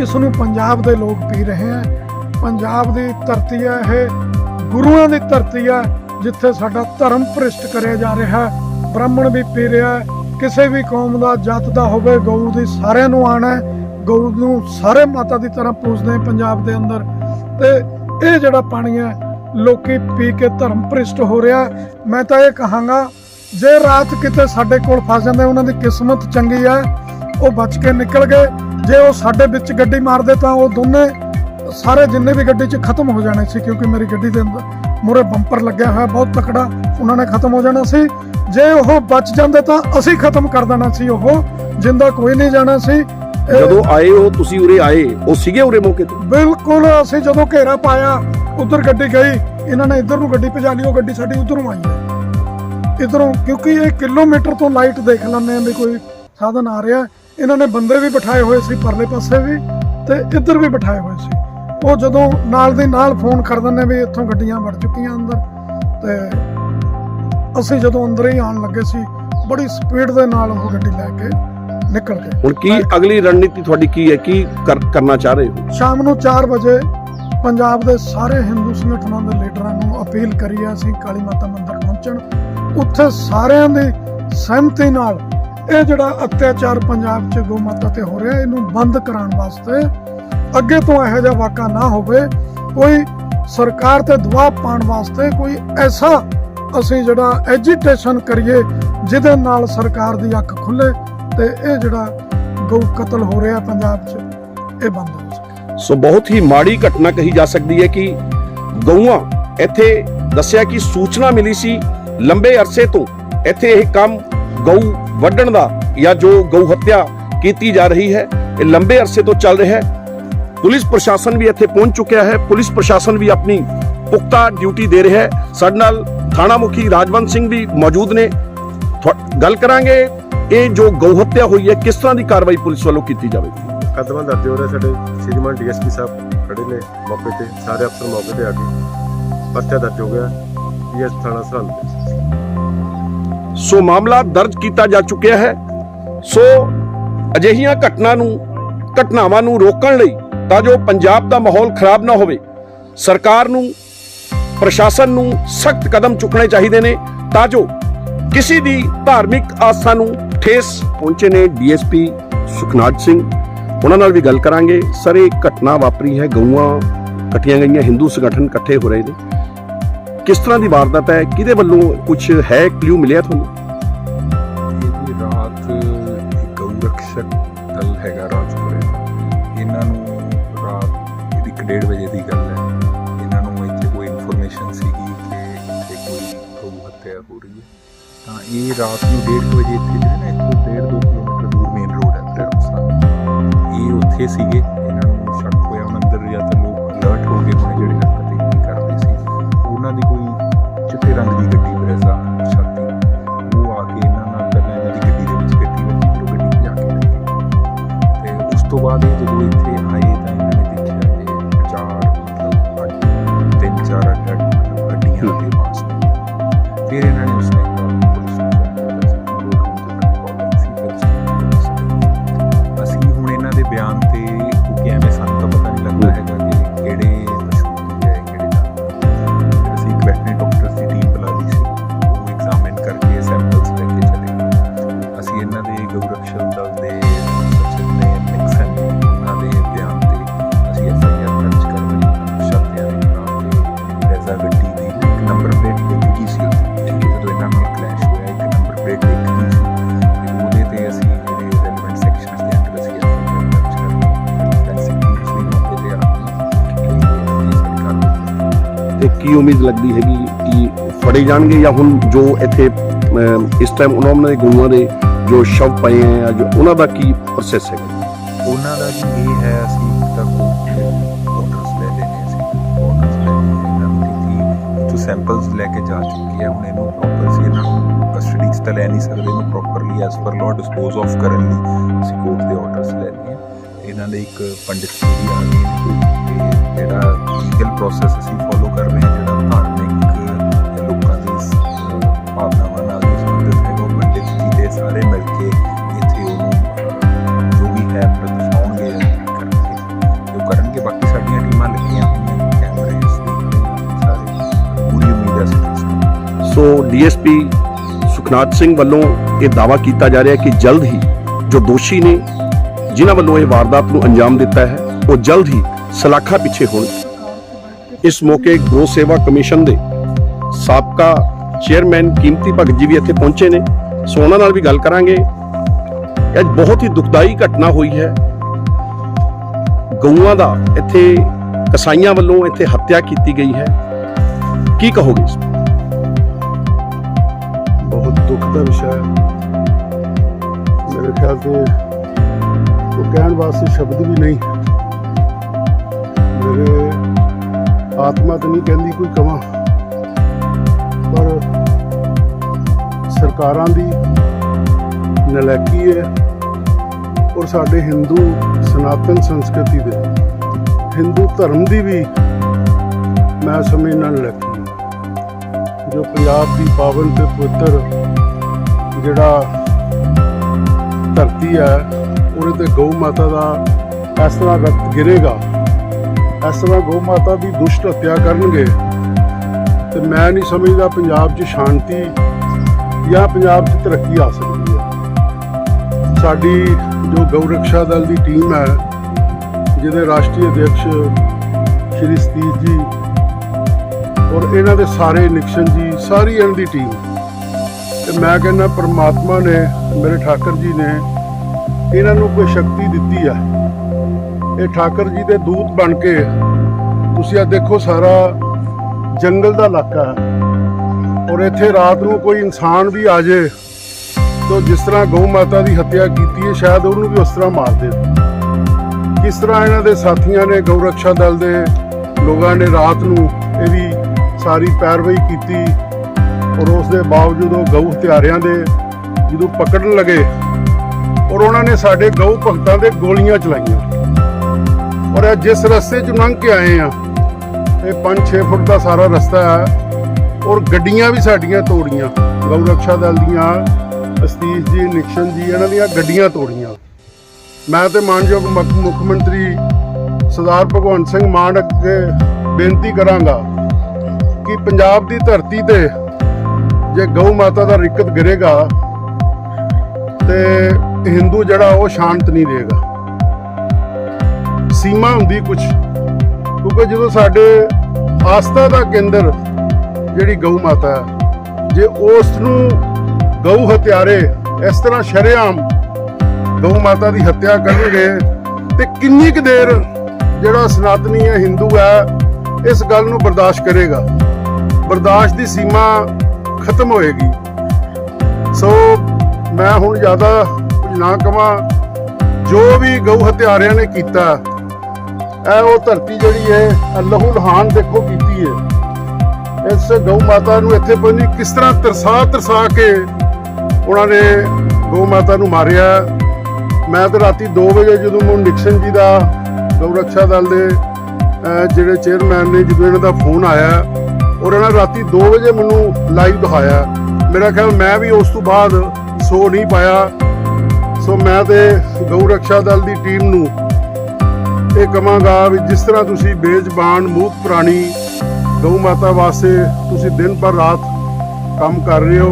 ਇਸ ਨੂੰ ਪੰਜਾਬ ਦੇ ਲੋਕ ਪੀ ਰਹੇ ਹੈ। ਪੰਜਾਬ ਦੀ ਧਰਤੀ ਹੈ ਇਹ, ਗੁਰੂਆਂ ਦੀ ਧਰਤੀ ਹੈ। ਜਿੱਥੇ ਸਾਡਾ ਧਰਮ ਭ੍ਰਿਸ਼ਟ ਕਰਿਆ ਜਾ ਰਿਹਾ ਹੈ, ਬ੍ਰਾਹਮਣ ਵੀ ਪੀ ਰਿਹਾ ਹੈ, ਕਿਸੇ ਵੀ ਕੌਮ ਦਾ ਜਾਤ ਦਾ ਹੋਵੇ, ਗਊ ਦੀ ਸਾਰਿਆਂ ਨੂੰ ਆਣਾ ਹੈ, ਗਊ ਨੂੰ ਸਾਰੇ ਮਾਤਾ ਦੀ ਤਰ੍ਹਾਂ ਪੂਜਦੇ ਪੰਜਾਬ ਦੇ ਅੰਦਰ। ਤੇ ਇਹ ਜਿਹੜਾ ਪਾਣੀ ਹੈ, ਲੋਕੀ ਪੀ ਕੇ ਧਰਮ ਭ੍ਰਿਸ਼ਟ ਹੋ ਰਿਹਾ ਮੈਂ ਤਾਂ ਇਹ ਕਹਾਂਗਾ, ਜੇ ਰਾਤ ਕਿਤੇ ਸਾਡੇ ਕੋਲ ਫਸ ਜਾਂਦੇ, ਉਹਨਾਂ ਦੀ ਕਿਸਮਤ ਚੰਗੀ ਹੈ, ਉਹ ਬਚ ਕੇ ਨਿਕਲ ਗਏ। ਜੇ ਉਹ ਸਾਡੇ ਵਿੱਚ ਗੱਡੀ ਮਾਰਦੇ ਤਾਂ ਉਹ ਦੋਨੇ, ਸਾਰੇ ਜਿੰਨੇ ਵੀ ਗੱਡੀ 'ਚ ਖਤਮ ਹੋ ਜਾਣੇ ਸੀ, ਕਿਉਂਕਿ ਮੇਰੀ ਗੱਡੀ ਦੇ ਅੰਦਰ ਮੂਹਰੇ ਬੰਪਰ ਲੱਗਿਆ ਹੋਇਆ ਬਹੁਤ ਤਕੜਾ ਉਹਨਾਂ ਨੇ ਖਤਮ ਹੋ ਜਾਣਾ ਸੀ। ਜੇ ਉਹ ਬਚ ਜਾਂਦੇ ਤਾਂ ਅਸੀਂ ਖਤਮ ਕਰ ਦੇਣਾ ਸੀ ਉਹ ਜਿੰਦਾ ਕੋਈ ਨਹੀਂ ਜਾਣਾ ਸੀ। ਜਦੋਂ ਆਏ ਹੋ ਤੁਸੀਂ ਉਰੇ ਆਏ ਉਹ ਸੀਗੇ ਉਰੇ ਮੌਕੇ ਤੇ? ਬਿਲਕੁਲ ਅਸੀਂ ਜਦੋਂ ਘੇਰਾ ਪਾਇਆ ਉਧਰ ਗੱਡੀ ਗਈ ਇਹਨਾਂ ਨੇ ਇੱਧਰ ਨੂੰ ਗੱਡੀ ਭਜਾ ਲਈ ਉਹ ਗੱਡੀ ਸਾਡੀ ਉਧਰੋਂ ਆਈ। ਹੈ ਇਧਰੋਂ ਕਿਉਂਕਿ ਇਹ ਕਿਲੋਮੀਟਰ ਤੋਂ ਲਾਈਟ ਦੇਖ ਲੈਂਦੇ ਆ ਵੀ ਕੋਈ ਸਾਧਨ ਆ ਰਿਹਾ। ਇਹਨਾਂ ਨੇ ਬੰਦੇ ਵੀ ਬਿਠਾਏ ਹੋਏ ਸੀ ਪਰਲੇ ਪਾਸੇ ਵੀ ਤੇ ਇੱਧਰ ਵੀ ਬਿਠਾਏ ਹੋਏ ਸੀ। ਉਹ ਜਦੋਂ ਨਾਲ ਦੇ ਨਾਲ ਫੋਨ ਕਰ ਦਿੰਦੇ ਵੀ ਇੱਥੋਂ ਗੱਡੀਆਂ ਵੜ ਚੁੱਕੀਆਂ ਅੰਦਰ ਤੇ ਅਸੀਂ ਜਦੋਂ ਅੰਦਰ ਹੀ ਆਉਣ ਲੱਗੇ ਸੀ ਬੜੀ ਸਪੀਡ ਦੇ ਨਾਲ ਉਹ ਗੱਡੀ ਲੈ ਕੇ ਨਿਕਲ ਗਏ। ਹੁਣ ਕੀ ਅਗਲੀ ਰਣਨੀਤੀ ਤੁਹਾਡੀ ਕੀ ਹੈ? ਕੀ ਕਰ- ਕਰਨਾ ਚਾਹ ਰਹੇ ਹੋ? ਸ਼ਾਮ ਨੂੰ 4 ਵਜੇ ਪੰਜਾਬ ਦੇ ਸਾਰੇ ਹਿੰਦੂ ਸੰਗਠਨਾਂ ਦੇ ਲੀਡਰਾਂ ਨੂੰ ਅਪੀਲ ਕਰੀ ਹੈ ਅਸੀਂ ਕਾਲੀ ਮਾਤਾ ਮੰਦਿਰ ਪਹੁੰਚਣ। ਉੱਥੇ ਸਾਰਿਆਂ ਦੀ ਸਹਿਮਤੀ ਨਾਲ ਇਹ ਜਿਹੜਾ ਅਤਿਆਚਾਰ ਪੰਜਾਬ 'ਚ ਗਊ ਮਾਤਾ ਤੇ ਹੋ ਰਿਹਾ ਇਹਨੂੰ ਬੰਦ ਕਰਾਉਣ ਵਾਸਤੇ ਅੱਗੇ ਤੋਂ ਇਹੋ ਜਿਹਾ ਵਾਕਾ ਨਾ ਹੋਵੇ, ਕੋਈ ਸਰਕਾਰ ਤੇ ਦਬਾਅ ਪਾਉਣ ਵਾਸਤੇ ਕੋਈ ਐਸਾ ਅਸੀਂ ਜਿਹੜਾ ਐਜੀਟੇਸ਼ਨ ਕਰੀਏ, ਜਿਹਦੇ ਨਾਲ ਸਰਕਾਰ ਦੀ ਅੱਖ ਖੁੱਲੇ ਤੇ ਇਹ ਜਿਹੜਾ ਗਊ ਕਤਲ ਹੋ ਰਿਹਾ ਪੰਜਾਬ 'ਚ, ਇਹ ਬੰਦ ਹੋ ਸਕੇ। ਸੋ ਬਹੁਤ ਹੀ ਮਾੜੀ ਘਟਨਾ ਕਹੀ ਜਾ ਸਕਦੀ ਹੈ ਕਿ ਗਊਆਂ ਇੱਥੇ ਦੱਸਿਆ ਕਿ ਸੂਚਨਾ ਮਿਲੀ ਸੀ, ਲੰਬੇ ਅਰਸੇ ਤੋਂ ਇੱਥੇ ਇਹ ਕੰਮ ਗਊ ਵੱਢਣ ਦਾ ਜਾਂ ਜੋ ਗਊ ਹੱਤਿਆ ਕੀਤੀ ਜਾ ਰਹੀ ਹੈ, ਇਹ ਲੰਬੇ ਅਰਸੇ ਤੋਂ ਚੱਲ ਰਿਹਾ ਹੈ। ਪੁਲਿਸ ਪ੍ਰਸ਼ਾਸਨ ਵੀ ਇੱਥੇ ਪਹੁੰਚ ਚੁੱਕਿਆ ਹੈ। ਪੁਲਿਸ ਪ੍ਰਸ਼ਾਸਨ ਵੀ ਆਪਣੀ ਪੁਖਤਾ ਡਿਊਟੀ ਦੇ ਰਿਹਾ ਹੈ। ਸਾਡੇ ਨਾਲ ਥਾਣਾ ਮੁਖੀ ਰਾਜਵੰਤ ਸਿੰਘ ਵੀ ਮੌਜੂਦ ਨੇ। ਗੱਲ ਕਰਾਂਗੇ ਇਹ ਜੋ ਗਊ ਹੱਤਿਆ ਹੋਈ ਹੈ ਕਿਸ ਤਰ੍ਹਾਂ ਦੀ ਕਾਰਵਾਈ ਪੁਲਿਸ ਵੱਲੋਂ ਕੀਤੀ ਜਾਵੇਗੀ ਮੁਕੱਦਮਾ ਦਰਜ ਹੋ ਰਿਹਾ ਸਾਡੇ ਸ਼੍ਰੀਮਾਨ ਡੀਐਸਪੀ ਸਾਹਿਬ ਖੜੇ ਨੇ ਮੌਕੇ ਤੇ। ਸਾਰੇ ਅਫਸਰ ਮੌਕੇ ਤੇ ਆ ਗਏ ਪਰਚਾ ਦਰਜ ਹੋ ਗਿਆ। ਪੀਐਸ ਥਾਣਾ ਸਰਹੰਦ ਸੋ ਮਾਮਲਾ ਦਰਜ ਕੀਤਾ ਜਾ ਚੁੱਕਿਆ ਹੈ। ਸੋ ਅਜਿਹੀਆਂ ਘਟਨਾ ਨੂੰ ਘਟਨਾਵਾਂ ਨੂੰ ਰੋਕਣ ਲਈ ਤਾਂ ਜੋ ਪੰਜਾਬ ਦਾ ਮਾਹੌਲ ਖਰਾਬ ਨਾ ਹੋਵੇ। ਸਰਕਾਰ ਨੂੰ, ਪ੍ਰਸ਼ਾਸਨ ਨੂੰ ਸਖਤ ਕਦਮ ਚੁੱਕਣੇ ਚਾਹੀਦੇ ਨੇ ਤਾਂ ਜੋ ਕਿਸੇ ਦੀ ਧਾਰਮਿਕ ਆਸਥਾ ਨੂੰ ਠੇਸ ਪਹੁੰਚੇ ਨੇ ਡੀਐਸਪੀ ਸੁਖਨਾਜ ਸਿੰਘ। ਉਹਨਾਂ ਨਾਲ ਵੀ ਗੱਲ ਕਰਾਂਗੇ। ਸਰ, ਇਹ ਘਟਨਾ ਵਾਪਰੀ ਹੈ, ਗਊਆਂ ਕੱਟੀਆਂ ਗਈਆਂ, ਹਿੰਦੂ ਸੰਗਠਨ ਇਕੱਠੇ ਹੋ ਰਹੇ ਨੇ। ਕਿਸ ਤਰ੍ਹਾਂ ਦੀ ਵਾਰਦਾਤ ਹੈ? ਕਿਹਦੇ ਵੱਲੋਂ ਕੁਝ ਹੈ ਕਲੂ ਮਿਲਿਆ ਤੁਹਾਨੂੰ? ਇਹ ਰਾਤ ਨੂੰ 1:30 ਵਜੇ ਇੱਥੇ ਜਿਹੜੇ ਨਾ ਇੱਥੋਂ ਡੇਢ ਦੋ ਕਿਲੋਮੀਟਰ ਦੂਰ ਮੇਨ ਰੋਡ ਹੈ ਪ੍ਰੈਮਸਾ ਇਹ ਉੱਥੇ ਸੀਗੇ, ਇਹਨਾਂ ਨੂੰ ਸ਼ੱਕ ਹੋਇਆ ਉਹਨਾਂ ਅੰਦਰ ਜਾਂ ਤਾਂ ਲੋਕ ਅਲਰਟ ਹੋ ਗਏ ਹੋਣੇ ਜਿਹੜੇ ਹਰਕਤ ਇਹ ਕਰਦੇ ਸੀ। ਉਹਨਾਂ ਦੀ ਕੋਈ ਕੀ ਉਮੀਦ ਲੱਗਦੀ ਹੈਗੀ ਕਿ ਫੜੇ ਜਾਣਗੇ ਜਾਂ ਹੁਣ ਜੋ ਇੱਥੇ ਇਸ ਟਾਈਮ ਉਹਨਾਂ ਦੇ ਗਊਆਂ ਦੇ ਜੋ ਸ਼ਵ ਪਏ ਹੈ ਜੋ ਉਹਨਾਂ ਦਾ ਕੀ ਪ੍ਰੋਸੈਸ ਹੈਗਾ? ਉਹਨਾਂ ਦਾ ਜੀ ਇਹ ਹੈ, ਅਸੀਂ ਤਾਂ ਆਰਡਰਸ ਲੈ ਲੈਣੇ ਅਸੀਂ ਆਰਡਰਸ ਲੈ ਲਏ ਜੋ ਸੈਂਪਲਸ ਲੈ ਕੇ ਜਾ ਚੁੱਕੇ ਆ ਹੁਣ ਇਹਨੂੰ ਪ੍ਰੋਪਰ ਸੀ ਇਹਨਾਂ ਨੂੰ ਕਸਟਡੀ 'ਚ ਤਾਂ ਲੈ ਨਹੀਂ ਸਕਦੇ, ਇਹਨੂੰ properly as per law dispose of ਕਰਨ ਲਈ ਅਸੀਂ ਕੋਰਟ ਦੇ ਆਰਡਰਸ ਲੈ ਲਏ ਇਹਨਾਂ ਦੇ ਇੱਕ ਪੰਡਿਤ ਜੀ ਆ ਗਏ ਜਿਹੜਾ ਲੀਗਲ ਪ੍ਰੋਸੈਸ ਅਸੀਂ ਫੋਲੋ ਕਰ ਰਹੇ ਹਾਂ ਜਿਹੜਾ ਧਾਰਮਿਕ ਲੋਕਾਂ ਦੀ ਭਾਵਨਾਵਾਂ ਨਾਲ ਸੰਬੰਧਿਤ ਹੈ ਉਹ ਪੰਡਿਤ ਜੀ ਦੇ ਸਾਰੇ ਮਿਲ ਕੇ ਇੱਥੇ ਉਹਨੂੰ ਜੋ ਵੀ ਹੈ ਪ੍ਰਦਰਸ਼ਾਉਣਗੇ ਕਰਨਗੇ ਜੋ ਕਰਨਗੇ ਬਾਕੀ ਸਾਡੀਆਂ ਟੀਮਾਂ ਲੱਗੀਆਂ ਹੋਈਆਂ ਸਾਰੇ ਪੂਰੀ ਉਮੀਦ ਹੈ ਸੋ ਡੀਐਸਪੀ ਸੁਖਨਾਥ ਸਿੰਘ ਵੱਲੋਂ ਇਹ ਦਾਵਾ ਕੀਤਾ ਜਾ ਰਿਹਾ ਹੈ ਕਿ ਜਲਦ ਹੀ ਜੋ ਦੋਸ਼ੀ ਨੇ, ਜਿਨ੍ਹਾਂ ਵੱਲੋਂ ਇਹ ਵਾਰਦਾਤ ਨੂੰ ਅੰਜਾਮ ਦਿੱਤਾ ਹੈ, ਉਹ ਜਲਦ ਹੀ ਸਲਾਖਾ ਪਿੱਛੇ ਹੋਣ ਇਸ ਮੌਕੇ ਗੋ ਸੇਵਾ ਕਮਿਸ਼ਨ ਦੇ ਸਾਬਕਾ ਚੇਅਰਮੈਨ ਕੀਮਤੀ ਭਗਤ ਜੀ ਵੀ ਇੱਥੇ ਪਹੁੰਚੇ ਨੇ। ਸੋ ਉਹਨਾਂ ਨਾਲ ਵੀ ਗੱਲ ਕਰਾਂਗੇ। ਅੱਜ ਬਹੁਤ ਹੀ ਦੁਖਦਾਈ ਘਟਨਾ ਹੋਈ ਹੈ। ਗਊਆਂ ਦਾ ਇੱਥੇ, ਕਸਾਈਆਂ ਵੱਲੋਂ ਇੱਥੇ ਹੱਤਿਆ ਕੀਤੀ ਗਈ ਹੈ। ਕੀ ਕਹੋਗੇ ਇਸ ਬਹੁਤ ਦੁੱਖ ਦਾ ਵਿਸ਼ਾ ਹੈ। ਮੇਰੇ ਖਿਆਲ ਤੇ ਉਹ ਕਹਿਣ ਵਾਸਤੇ ਸ਼ਬਦ ਵੀ ਨਹੀਂ। ਮੇਰੇ ਆਤਮਾ ਤਾਂ ਨਹੀਂ ਕਹਿੰਦੀ ਕੋਈ ਕਵਾਂ, ਪਰ ਸਰਕਾਰਾਂ ਦੀ ਨਲਾਇਕੀ ਹੈ ਔਰ ਸਾਡੇ ਹਿੰਦੂ ਸਨਾਤਨ ਸੰਸਕ੍ਰਿਤੀ ਦੇ ਹਿੰਦੂ ਧਰਮ ਦੀ ਵੀ ਮੈਂ ਸਮਝਣਾ ਨਲਾਇਕੀ ਹੈ। ਜੋ ਪੰਜਾਬ ਦੀ ਪਾਵਨ ਤੇ ਪਵਿੱਤਰ ਜਿਹੜਾ ਧਰਤੀ ਹੈ, ਉਹਦੇ ਤੇ ਗਊ ਮਾਤਾ ਦਾ ਇਸ ਤਰ੍ਹਾਂ ਰਕਤ ਗਿਰੇਗਾ ਇਸ ਤਰ੍ਹਾਂ ਗੋ ਮਾਤਾ ਦੀ ਦੁਸ਼ਟ ਹੱਤਿਆ ਕਰਨਗੇ। ਤੇ ਮੈਂ ਨਹੀਂ ਸਮਝਦਾ ਪੰਜਾਬ 'ਚ ਸ਼ਾਂਤੀ ਜਾਂ ਪੰਜਾਬ 'ਚ ਤਰੱਕੀ ਆ ਸਕਦੀ ਹੈ। ਸਾਡੀ ਜੋ ਗਊ ਰੱਖਿਆ ਦਲ ਦੀ ਟੀਮ ਹੈ, ਜਿਹਦੇ ਰਾਸ਼ਟਰੀ ਅਧਿਕਸ਼ ਸ਼੍ਰੀ ਸਤੀਸ਼ ਜੀ ਔਰ ਇਹਨਾਂ ਦੇ ਸਾਰੇ ਨਿਕਸ਼ਨ ਜੀ, ਸਾਰੀ ਇਹਨਾਂ ਦੀ ਟੀਮ। ਤੇ ਮੈਂ ਕਹਿੰਦਾ ਪਰਮਾਤਮਾ ਨੇ, ਮੇਰੇ ਠਾਕਰ ਜੀ ਨੇ ਇਹਨਾਂ ਨੂੰ ਕੋਈ ਸ਼ਕਤੀ ਦਿੱਤੀ ਆ ਇਹ ਠਾਕਰ ਜੀ ਦੇ ਦੂਤ ਬਣ ਕੇ ਤੁਸੀਂ ਆ ਦੇਖੋ ਸਾਰਾ ਜੰਗਲ ਦਾ ਇਲਾਕਾ ਹੈ। ਔਰ ਇੱਥੇ ਰਾਤ ਨੂੰ ਕੋਈ ਇਨਸਾਨ ਵੀ ਆ ਜੇ, ਤਾਂ ਜਿਸ ਤਰ੍ਹਾਂ ਗਊ ਮਾਤਾ ਦੀ ਹੱਤਿਆ ਕੀਤੀ ਹੈ, ਸ਼ਾਇਦ ਉਹਨੂੰ ਵੀ ਉਸ ਤਰ੍ਹਾਂ ਮਾਰ ਦੇ ਕਿਸ ਤਰ੍ਹਾਂ ਇਹਨਾਂ ਦੇ ਸਾਥੀਆਂ ਨੇ, ਗਊ ਰੱਖਿਆ ਦਲ ਦੇ ਲੋਕਾਂ ਨੇ ਰਾਤ ਨੂੰ ਇਹਦੀ ਸਾਰੀ ਪੈਰਵਾਈ ਕੀਤੀ ਔਰ ਉਸ ਦੇ ਬਾਵਜੂਦ ਉਹ ਗਊ ਹਤਿਆਰਿਆਂ ਦੇ ਜਦੋਂ ਪਕੜਨ ਲੱਗੇ ਔਰ ਉਹਨਾਂ ਨੇ ਸਾਡੇ ਗਊ ਭਗਤਾਂ ਦੇ ਗੋਲੀਆਂ ਚਲਾਈਆਂ। ਔਰ ਜਿਸ ਰਸਤੇ 'ਚ ਲੰਘ ਕੇ ਆਏ ਆ, ਇਹ 5-6 ਫੁੱਟ ਦਾ ਸਾਰਾ ਰਸਤਾ ਹੈ ਔਰ ਗੱਡੀਆਂ ਵੀ ਸਾਡੀਆਂ ਤੋੜੀਆਂ। ਗਊ ਰੱਖਿਆ ਦਲ ਦੀਆਂ, ਅਸਤੀਸ਼ ਜੀ, ਨਿਕਸ਼ਨ ਜੀ, ਇਹਨਾਂ ਦੀਆਂ ਗੱਡੀਆਂ ਤੋੜੀਆਂ। ਮੈਂ ਤੇ ਮਾਨਯੋਗ ਮੁੱਖ ਮੁੱਖ ਮੰਤਰੀ ਸਰਦਾਰ ਭਗਵੰਤ ਸਿੰਘ ਮਾਨ ਅੱਗੇ ਬੇਨਤੀ ਕਰਾਂਗਾ ਕਿ ਪੰਜਾਬ ਦੀ ਧਰਤੀ ਤੇ ਜੇ ਗਊ ਮਾਤਾ ਦਾ ਰਿਕਤ ਗਿਰੇਗਾ ਤੇ ਹਿੰਦੂ ਜਿਹੜਾ ਉਹ ਸ਼ਾਂਤ ਨਹੀਂ ਰਹੇਗਾ। ਸੀਮਾ ਹੁੰਦੀ ਕੁਝ ਕਿਉਂਕਿ ਜਦੋਂ ਸਾਡੇ ਆਸਥਾ ਦਾ ਕੇਂਦਰ ਜਿਹੜੀ ਗਊ ਮਾਤਾ ਹੈ, ਜੇ ਉਸ ਨੂੰ ਗਊ ਹਤਿਆਰੇ ਇਸ ਤਰ੍ਹਾਂ ਸ਼ਰੇਆਮ ਗਊ ਮਾਤਾ ਦੀ ਹੱਤਿਆ ਕਰਨਗੇ, ਤੇ ਕਿੰਨੀ ਕੁ ਦੇਰ ਜਿਹੜਾ ਸਨਾਤਨੀ ਹੈ, ਹਿੰਦੂ ਹੈ, ਇਸ ਗੱਲ ਨੂੰ ਬਰਦਾਸ਼ਤ ਕਰੇਗਾ। ਬਰਦਾਸ਼ਤ ਦੀ ਸੀਮਾ ਖਤਮ ਹੋਏਗੀ। ਸੋ ਮੈਂ ਹੁਣ ਜ਼ਿਆਦਾ ਕੁਝ ਨਾ ਕਵਾਂ, ਜੋ ਵੀ ਗਊ ਹਤਿਆਰਿਆਂ ਨੇ ਕੀਤਾ ਇਹ ਉਹ ਧਰਤੀ ਜਿਹੜੀ ਹੈ ਲਹੂ ਲਹਾਨ ਦੇਖੋ ਕੀਤੀ ਹੈ। ਇਸ ਗਊ ਮਾਤਾ ਨੂੰ ਇੱਥੇ ਪਤਾ ਨਹੀਂ, ਕਿਸ ਤਰ੍ਹਾਂ ਤਰਸਾ ਤਰਸਾ ਕੇ ਉਹਨਾਂ ਨੇ ਗਊ ਮਾਤਾ ਨੂੰ ਮਾਰਿਆ। ਮੈਂ ਤਾਂ ਰਾਤੀ 2 ਵਜੇ ਜਦੋਂ ਮੈਨੂੰ ਨਿਕਸਨ ਜੀ ਦਾ ਗਊ ਰੱਖਿਆ ਦਲ ਦੇ ਜਿਹੜੇ ਚੇਅਰਮੈਨ ਨੇ, ਜਦੋਂ ਇਹਨਾਂ ਦਾ ਫੋਨ ਆਇਆ, ਔਰ ਇਹਨਾਂ ਰਾਤੀ 2 ਵਜੇ ਮੈਨੂੰ ਲਾਈਵ ਦਿਖਾਇਆ। ਮੇਰਾ ਖਿਆਲ ਮੈਂ ਵੀ ਉਸ ਤੋਂ ਬਾਅਦ ਸੋ ਨਹੀਂ ਪਾਇਆ। ਸੋ ਮੈਂ ਤੇ ਗਊ ਰੱਖਿਆ ਦਲ ਦੀ ਟੀਮ ਨੂੰ ਇਹ ਕਵਾਂਗਾ ਵੀ ਜਿਸ ਤਰ੍ਹਾਂ ਤੁਸੀਂ ਬੇਜ਼ਬਾਨ ਮੂਕ ਪ੍ਰਾਣੀ ਗਊ ਮਾਤਾ ਵਾਸਤੇ ਤੁਸੀਂ ਦਿਨ ਪਰ ਰਾਤ ਕੰਮ ਕਰ ਰਹੇ ਹੋ,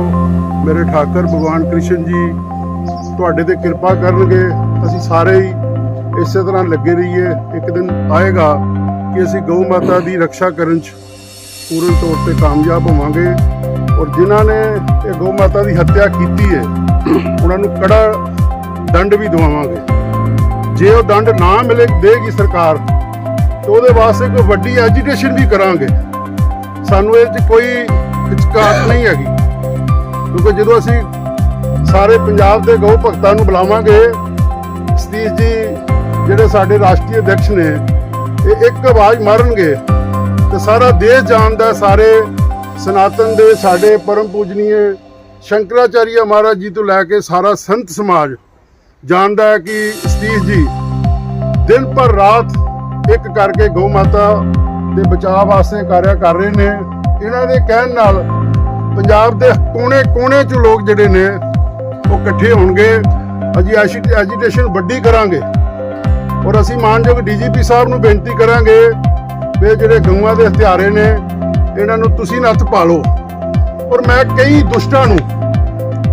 ਮੇਰੇ ਠਾਕਰ ਭਗਵਾਨ ਕ੍ਰਿਸ਼ਨ ਜੀ, ਤੁਹਾਡੇ ਤੇ ਕਿਰਪਾ ਕਰਨਗੇ, ਅਸੀਂ ਸਾਰੇ ਹੀ ਇਸੇ ਤਰ੍ਹਾਂ ਲੱਗੇ ਰਹੀਏ, ਇੱਕ ਦਿਨ ਆਏਗਾ ਕਿ ਅਸੀਂ ਗਊ ਮਾਤਾ ਦੀ ਰੱਖਿਆ ਕਰਨ 'ਚ ਪੂਰਨ ਤੌਰ ਤੇ ਕਾਮਯਾਬ ਹੋਵਾਂਗੇ ਔਰ ਜਿਨ੍ਹਾਂ ਨੇ ਇਹ ਗਊ ਮਾਤਾ ਦੀ ਹੱਤਿਆ ਕੀਤੀ ਹੈ, ਉਹਨਾਂ ਨੂੰ ਕੜਾ ਦੰਡ ਵੀ ਦਵਾਵਾਂਗੇ। ਜੇ ਉਹ ਦੰਡ ਨਾ ਮਿਲੇ ਦੇਗੀ ਸਰਕਾਰ, ਤੇ ਉਹਦੇ ਵਾਸਤੇ ਕੋਈ ਵੱਡੀ ਐਜੀਟੇਸ਼ਨ ਵੀ ਕਰਾਂਗੇ। ਸਾਨੂੰ ਇਹ 'ਚ ਕੋਈ ਹਿਚਕਾਟ ਨਹੀਂ ਹੈਗੀ। ਕਿਉਂਕਿ ਜਦੋਂ ਅਸੀਂ ਸਾਰੇ ਪੰਜਾਬ ਦੇ ਗਊ ਭਗਤਾਂ ਨੂੰ ਬੁਲਾਵਾਂਗੇ, ਸਤੀਸ਼ ਜੀ, ਜਿਹੜੇ ਸਾਡੇ ਰਾਸ਼ਟਰੀ ਅਧਿਕਸ਼ ਨੇ, ਇਹ ਇੱਕ ਆਵਾਜ਼ ਮਾਰਨਗੇ, ਤੇ ਸਾਰਾ ਦੇਸ਼ ਜਾਣਦਾ, ਸਾਰੇ ਸਨਾਤਨ ਦੇ ਸਾਡੇ ਪਰਮ ਪੂਜਨੀਏ ਸ਼ੰਕਰਾਚਾਰੀਆ ਮਹਾਰਾਜ ਜੀ ਤੋਂ ਲੈ ਕੇ ਸਾਰਾ ਸੰਤ ਸਮਾਜ ਜਾਣਦਾ ਹੈ ਕਿ ਸਤੀਸ਼ ਜੀ ਦਿਨ ਪਰ ਰਾਤ ਇੱਕ ਕਰਕੇ ਗਊ ਮਾਤਾ ਦੇ ਬਚਾਅ ਵਾਸਤੇ ਕਾਰਿਆ ਕਰ ਰਹੇ ਨੇ। ਇਹਨਾਂ ਦੇ ਕਹਿਣ ਨਾਲ ਪੰਜਾਬ ਦੇ ਕੋਨੇ-ਕੋਨੇ ਚ ਲੋਕ ਜਿਹੜੇ ਨੇ, ਉਹ ਇਕੱਠੇ ਹੋਣਗੇ। ਅਸੀਂ ਐਜੀਟੇਸ਼ਨ ਵੱਡੀ ਕਰਾਂਗੇ। ਔਰ ਅਸੀਂ ਮਾਨਯੋਗ ਡੀਜੀਪੀ ਸਾਹਿਬ ਨੂੰ ਬੇਨਤੀ ਕਰਾਂਗੇ ਵੀ ਜਿਹੜੇ ਗਊਆਂ ਦੇ ਹਥਿਆਰੇ ਨੇ, ਇਹਨਾਂ ਨੂੰ ਤੁਸੀਂ ਨੱਥ ਪਾ ਲਓ। ਔਰ ਮੈਂ ਕਈ ਦੁਸ਼ਟਾਂ ਨੂੰ,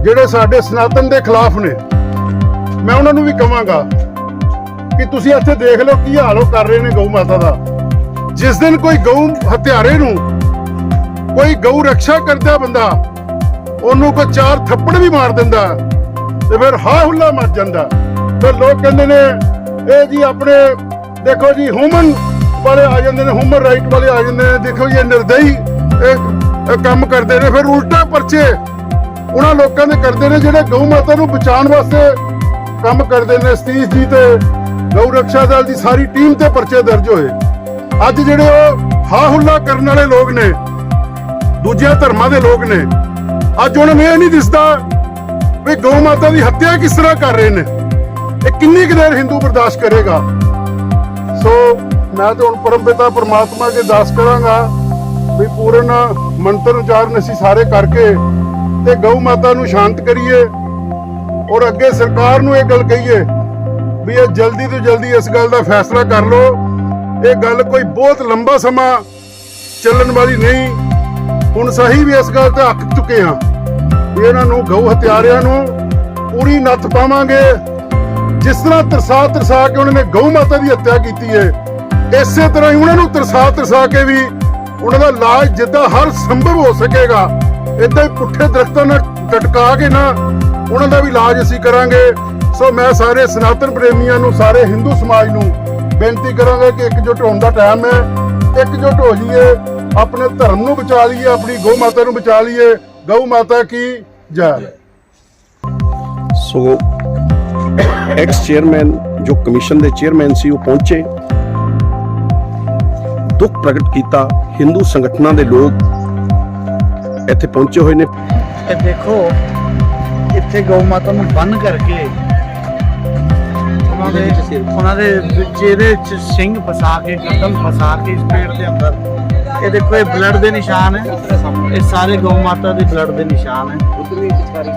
ਜਿਹੜੇ ਸਾਡੇ ਸਨਾਤਨ ਦੇ ਖਿਲਾਫ ਨੇ ਮੈਂ ਉਹਨਾਂ ਨੂੰ ਵੀ ਕਹਾਂਗਾ ਕਿ ਤੁਸੀਂ ਇੱਥੇ ਦੇਖ ਲਓ ਕੀ ਹਾਲ ਉਹ ਕਰ ਰਹੇ ਨੇ ਗਊ ਮਾਤਾ ਦਾ। ਜਿਸ ਦਿਨ ਕੋਈ ਗਊ ਹਥਿਆਰੇ ਨੂੰ, ਕੋਈ ਗਊ ਰੱਖਿਆ ਕਰਦਾ ਬੰਦਾ, ਉਹਨੂੰ ਕੋਈ ਚਾਰ ਥੱਪੜ ਵੀ ਮਾਰ ਦਿੰਦਾ ਤੇ ਫਿਰ ਹਾ ਹੁੱਲਾ ਮਚ ਜਾਂਦਾ। ਫਿਰ ਲੋਕ ਕਹਿੰਦੇ ਨੇ, ਇਹ ਜੀ ਆਪਣੇ, ਦੇਖੋ ਜੀ ਹਿਊਮਨ ਵਾਲੇ ਆ ਜਾਂਦੇ ਨੇ ਹਿਊਮਨ ਰਾਈਟ ਵਾਲੇ ਆ ਜਾਂਦੇ ਨੇ, ਦੇਖੋ ਜੀ, ਇਹ ਨਿਰਦਈ ਇਹ ਕੰਮ ਕਰਦੇ ਨੇ। ਫਿਰ ਉਲਟਾ ਪਰਚੇ ਉਹਨਾਂ ਲੋਕਾਂ ਦੇ ਕਰਦੇ ਨੇ ਜਿਹੜੇ ਗਊ ਮਾਤਾ ਨੂੰ ਬਚਾਉਣ ਵਾਸਤੇ ਕੰਮ ਕਰਦੇ ਨੇ ਸਤੀਸ਼ ਜੀ ਤੇ ਗਊ ਰਕਸ਼ਾ ਦਲ ਦੀ ਸਾਰੀ ਟੀਮ ਤੇ ਪਰਚੇ ਦਰਜ ਹੋਏ। ਅੱਜ ਜਿਹੜੇ ਉਹ ਹਾ ਹੁੱਲਾ ਕਰਨ ਵਾਲੇ ਲੋਕ ਨੇ, ਦੂਜਿਆਂ ਧਰਮਾਂ ਦੇ ਲੋਕ ਨੇ, ਅੱਜ ਉਹਨਾਂ ਨੂੰ ਇਹ ਨਹੀਂ ਦਿਸਦਾ ਵੀ ਗਊ ਮਾਤਾ ਦੀ ਹੱਤਿਆ ਕਿਸ ਤਰ੍ਹਾਂ ਕਰ ਰਹੇ ਨੇ। ਇਹ ਕਿੰਨੀ ਕੁ ਦੇਰ ਹਿੰਦੂ ਬਰਦਾਸ਼ਤ ਕਰੇਗਾ। ਸੋ ਮੈਂ ਤਾਂ ਹੁਣ ਪਰਮਪਿਤਾ ਪਰਮਾਤਮਾ ਅੱਗੇ ਦਾਸ ਕਰਾਂਗਾ ਵੀ ਪੂਰਨ ਮੰਤਰ ਉਚਾਰਨ ਅਸੀਂ ਸਾਰੇ ਕਰਕੇ ਤੇ ਗਊ ਮਾਤਾ ਨੂੰ ਸ਼ਾਂਤ ਕਰੀਏ। ਔਰ ਅੱਗੇ ਸਰਕਾਰ ਨੂੰ ਇਹ ਗੱਲ ਕਹੀਏ ਵੀ ਇਹ ਜਲਦੀ ਤੋਂ ਜਲਦੀ ਇਸ ਗੱਲ ਦਾ ਫੈਸਲਾ ਕਰ ਲਓ। ਇਹ ਗੱਲ ਕੋਈ ਬਹੁਤ ਲੰਬਾ ਸਮਾਂ ਚੱਲਣ ਵਾਲੀ ਨਹੀਂ। ਹੁਣ ਸਹੀ ਵੀ ਇਸ ਗੱਲ ਤੇ ਅੱਕ ਚੁੱਕੇ ਹਾਂ ਵੀ ਇਹਨਾਂ ਨੂੰ ਗਊ ਹਥਿਆਰਿਆਂ ਨੂੰ ਪੂਰੀ ਨੱਥ ਪਾਵਾਂਗੇ। ਜਿਸ ਤਰ੍ਹਾਂ ਤਰਸਾ ਤਰਸਾ ਕੇ ਉਹਨਾਂ ਨੇ ਗਊ ਮਾਤਾ ਦੀ ਹੱਤਿਆ ਕੀਤੀ ਹੈ ਇਸੇ ਤਰ੍ਹਾਂ ਹੀ ਉਹਨਾਂ ਨੂੰ ਤਰਸਾ ਤਰਸਾ ਕੇ ਵੀ ਉਹਨਾਂ ਦਾ ਇਲਾਜ ਜਿੱਦਾਂ ਹਰ ਸੰਭਵ ਹੋ ਸਕੇਗਾ। ਇਦਾਂ ਹੀ ਪੁੱਠੇ ਦਰਖਤਾਂ ਨਾਲ ਟਟਕਾ ਕੇ ਨਾ ਉਹਨਾਂ ਦਾ ਵੀ ਇਲਾਜ ਅਸੀਂ ਕਰਾਂਗੇ। ਸੋ ਮੈਂ ਸਾਰੇ ਸਨਾਤਨ ਪ੍ਰੇਮੀਆਂ ਨੂੰ ਸਾਰੇ ਹਿੰਦੂ ਸਮਾਜ ਨੂੰ ਬੇਨਤੀ ਕਰਾਂਗਾ ਕਿ ਇਕਜੁੱਟ ਹੋਣ ਦਾ ਟਾਈਮ ਹੈ ਇਕਜੁੱਟ ਹੋ ਜਾਈਏ ਆਪਣੇ ਧਰਮ ਨੂੰ ਬਚਾ ਲਈਏ ਆਪਣੀ ਗਊ ਮਾਤਾ ਨੂੰ ਬਚਾ ਲਈਏ। ਗਊ ਮਾਤਾ ਕੀ? ਜੈ। ਸੋ ਐਕਸ ਚੇਅਰਮੈਨ ਜੋ ਕਮਿਸ਼ਨ ਦੇ ਚੇਅਰਮੈਨ ਸੀ ਉਹ ਪਹੁੰਚੇ। ਦੁੱਖ ਪ੍ਰਗਟ ਕੀਤਾ ਹਿੰਦੂ ਸੰਗਠਨਾਂ ਦੇ ਲੋਕ। ਇੱਥੇ ਪਹੁੰਚੇ ਹੋਏ ਨੇ। ਇਹ ਦੇਖੋ ਇੱਥੇ ਗਊ ਮਾਤਾ ਨੂੰ ਬੰਨ ਕਰਕੇ ਉਹਨਾਂ ਦੇ ਉਹਨਾਂ ਦੇ ਵਿੱਚ ਇਹਦੇ ਚ ਸਿੰਘ ਫਸਾ ਕੇ ਕਦਮ ਫਸਾ ਕੇ ਇਸ ਪੇੜ ਦੇ ਅੰਦਰ। ਇਹ ਦੇਖੋ ਇਹ ਬਲੱਡ ਦੇ ਨਿਸ਼ਾਨ ਹੈ। ਇਹ ਸਾਰੇ ਗਊ ਮਾਤਾ ਦੇ ਬਲੱਡ ਦੇ ਨਿਸ਼ਾਨ ਹੈ।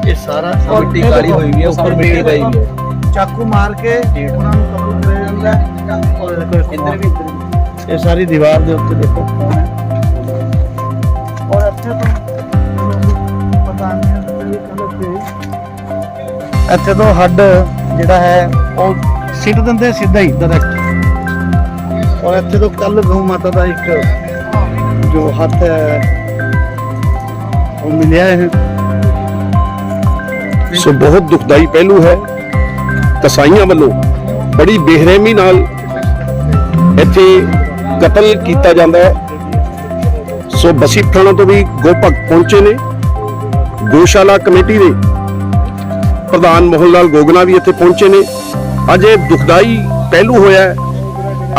ਇਹ ਸਾਰਾ ਮਿੱਟੀ ਕਾਲੀ ਹੋਈ ਵੀ ਹੈ ਉੱਪਰ ਮਿੱਟੀ ਪਈ ਵੀ ਹੈ। ਚਾਕੂ ਮਾਰ ਕੇ ਉਹਨਾਂ ਨੂੰ ਕਬੂਲ ਕਰਿਆ ਜਾਂਦਾ ਹੈ। ਔਰ ਦੇਖੋ ਵੀ। ਇਹ ਸਾਰੀ ਦੀਵਾਰ ਦੇ ਉੱਤੇ ਦੇਖੋ। ਖੂਨ ਹੈ ਇੱਥੇ ਤੋਂ ਹੱਡ ਜਿਹੜਾ ਹੈ, ਉਹ ਸਿੱਟ ਦਿੰਦੇ ਸਿੱਧਾ ਹੀ ਡਾਇਰੈਕਟ ਔਰ ਇੱਥੇ ਤੋਂ ਕੱਲ ਗਊ ਮਾਤਾ ਦਾ ਇੱਕ ਜੋ ਹੱਥ ਹੈ, ਉਹ ਮਿਲਿਆ ਹੈ ਸੋ ਬਹੁਤ ਦੁਖਦਾਈ ਪਹਿਲੂ ਹੈ, ਕਸਾਈਆਂ ਵੱਲੋਂ ਬੜੀ ਬੇਰਹਿਮੀ ਨਾਲ ਇੱਥੇ ਕਤਲ ਕੀਤਾ ਜਾਂਦਾ ਹੈ। ਸੋ ਬਸੀ ਪਠਾਣਾ ਤੋਂ ਵੀ ਗੋਪਕ ਪਹੁੰਚੇ ਨੇ। ਗੋਸ਼ਾਲਾ ਕਮੇਟੀ ਦੇ ਪ੍ਰਧਾਨ ਮੋਹਨ ਲਾਲ ਗੋਗਨਾ ਵੀ ਇੱਥੇ ਪਹੁੰਚੇ ਨੇ। ਅੱਜ ਇਹ ਦੁਖਦਾਈ ਪਹਿਲੂ ਹੋਇਆ ਹੈ।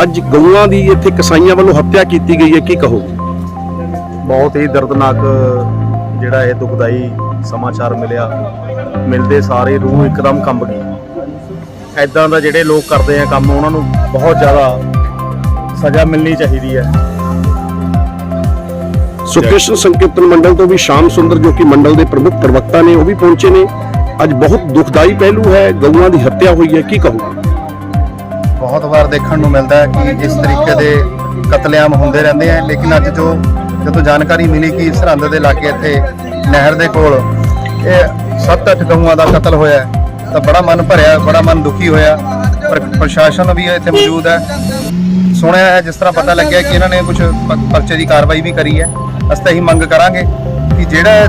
ਅੱਜ ਗਊਆਂ ਦੀ ਇੱਥੇ ਕਸਾਈਆਂ ਵੱਲੋਂ ਹੱਤਿਆ ਕੀਤੀ ਗਈ ਹੈ। ਕੀ ਕਹੋ ਬਹੁਤ ਹੀ ਦਰਦਨਾਕ ਜਿਹੜਾ ਇਹ ਦੁਖਦਾਈ ਸਮਾਚਾਰ ਮਿਲਿਆ। ਮਿਲਦੇ ਸਾਰੇ ਰੂਹ ਇੱਕਦਮ ਕੰਬ ਗਈ ਐਦਾਂ ਦਾ ਜਿਹੜੇ ਲੋਕ ਕਰਦੇ ਆ ਕੰਮ ਉਹਨਾਂ ਨੂੰ ਬਹੁਤ ਜ਼ਿਆਦਾ ਸਜ਼ਾ ਮਿਲਣੀ ਚਾਹੀਦੀ ਹੈ। ਸੋ ਕ੍ਰਿਸ਼ਨ ਸੰਕੀਰਤਨ ਮੰਡਲ ਤੋਂ ਵੀ ਸ਼ਾਮ ਸੁੰਦਰ ਜੋ ਕਿ ਮੰਡਲ ਦੇ ਪ੍ਰਮੁੱਖ ਪ੍ਰਵਕਤਾ ਨੇ ਉਹ ਵੀ ਪਹੁੰਚੇ ਨੇ। ਅੱਜ ਬਹੁਤ ਦੁਖਦਾਈ ਪਹਿਲੂ ਹੈ, ਗਊਆਂ ਦੀ ਹੱਤਿਆ ਹੋਈ ਹੈ, ਕੀ ਕਹੋ ਬਹੁਤ ਵਾਰ ਦੇਖਣ ਨੂੰ ਮਿਲਦਾ ਹੈ ਕਿ ਇਸ ਤਰੀਕੇ ਦੇ ਕਤਲੇਆਮ ਹੁੰਦੇ ਰਹਿੰਦੇ ਆ, ਲੇਕਿਨ ਅੱਜ ਜੋ ਜਦੋਂ ਜਾਣਕਾਰੀ ਮਿਲੀ ਕਿ ਸਰਹੰਦ ਦੇ ਇਲਾਕੇ ਇੱਥੇ ਨਹਿਰ ਦੇ ਕੋਲ ਇਹ ਸੱਤ ਅੱਠ ਗਊਆਂ ਦਾ ਕਤਲ ਹੋਇਆ ਤਾਂ ਬੜਾ ਮਨ ਭਰਿਆ, ਬੜਾ ਮਨ ਦੁਖੀ ਹੋਇਆ। ਪਰ ਪ੍ਰਸ਼ਾਸਨ ਵੀ ਇੱਥੇ ਮੌਜੂਦ ਹੈ। ਸੁਣਿਆ ਹੈ, ਜਿਸ ਤਰ੍ਹਾਂ ਪਤਾ ਲੱਗਿਆ ਕਿ ਇਹਨਾਂ ਨੇ ਕੁਝ ਪਰਚੇ ਦੀ ਕਾਰਵਾਈ ਵੀ ਕਰੀ ਹੈ। ਅਸੀਂ ਤਾਂ ਇਹੀ ਮੰਗ ਕਰਾਂਗੇ ਕਿ ਜਿਹੜਾ